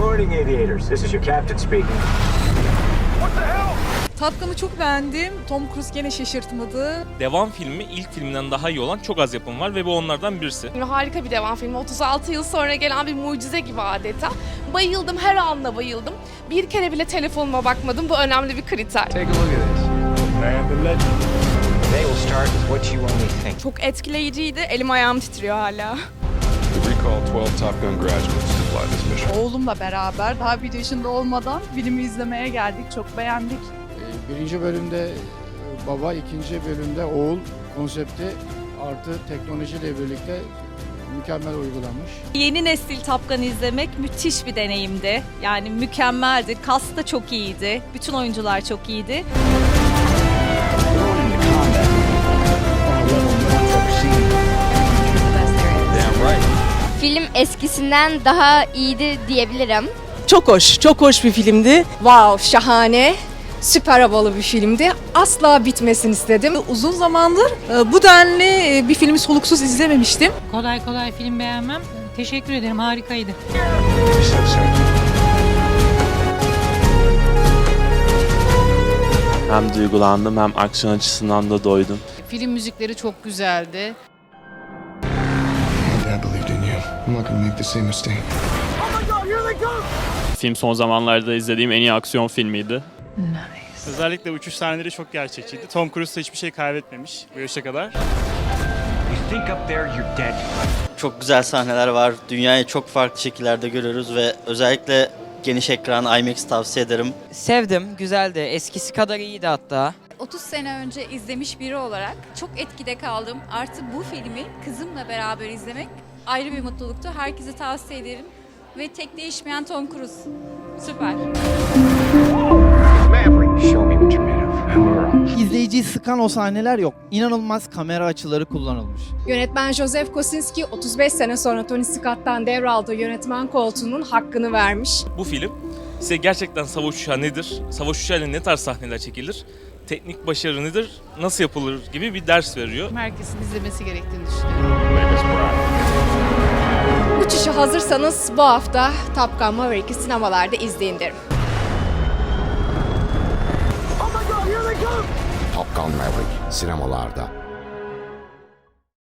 morning, aviators. This is your captain speaking. Top Gun'ı çok beğendim. Tom Cruise gene şaşırtmadı. Devam filmi ilk filmden daha iyi olan çok az yapım var ve bu onlardan birisi. Harika bir devam filmi. 36 yıl sonra gelen bir mucize gibi adeta. Bayıldım, her anla bayıldım. Bir kere bile telefonuma bakmadım. Bu önemli bir kriter. Take a look at this. They will start with what you only think. Çok etkileyiciydi. Elim ayağım titriyor hala. We recall 12 Top Gun graduates to fly this mission. Oğlumla beraber daha bir yaşında olmadan filmi izlemeye geldik. Çok beğendik. Ee, Birinci bölümde e, baba, ikinci bölümde oğul konsepti artı teknolojiyle birlikte mükemmel uygulanmış. Yeni nesil Top Gun izlemek müthiş bir deneyimdi. Yani mükemmeldi. Kas da çok iyiydi. Bütün oyuncular çok iyiydi. Film eskisinden daha iyiydi diyebilirim. Çok hoş, çok hoş bir filmdi. Wow, şahane. Süper havalı bir filmdi. Asla bitmesin istedim. Uzun zamandır e, bu denli e, bir filmi soluksuz izlememiştim. Kolay kolay film beğenmem. Teşekkür ederim harikaydı. Hem duygulandım hem aksiyon açısından da doydum. Film müzikleri çok güzeldi. Dad believed. I'm not gonna make the same mistake. Film son zamanlarda izlediğim en iyi aksiyon filmiydi. Özellikle uçuş sahneleri çok gerçekçiydi. Tom Cruise da hiçbir şey kaybetmemiş bu yaşa kadar. You think up there, you're dead. Çok güzel sahneler var. Dünyayı çok farklı şekillerde görüyoruz ve özellikle geniş ekran IMAX tavsiye ederim. Sevdim, güzeldi. Eskisi kadar iyiydi hatta. 30 sene önce izlemiş biri olarak çok etkide kaldım. Artı bu filmi kızımla beraber izlemek ayrı bir mutluluktu. Herkese tavsiye ederim. Ve tek değişmeyen Tom Cruise. Süper. İzleyiciyi sıkan o sahneler yok. İnanılmaz kamera açıları kullanılmış. Yönetmen Joseph Kosinski 35 sene sonra Tony Scott'tan devraldığı yönetmen koltuğunun hakkını vermiş. Bu film size gerçekten savaş uçağı nedir, savaş uçağıyla ne tarz sahneler çekilir, teknik başarı nedir, nasıl yapılır gibi bir ders veriyor. Herkesin izlemesi gerektiğini düşünüyorum. Uçuşa hazırsanız bu hafta Top Gun Maverick'i sinemalarda izleyin derim. Top Gun Maverick sinemalarda.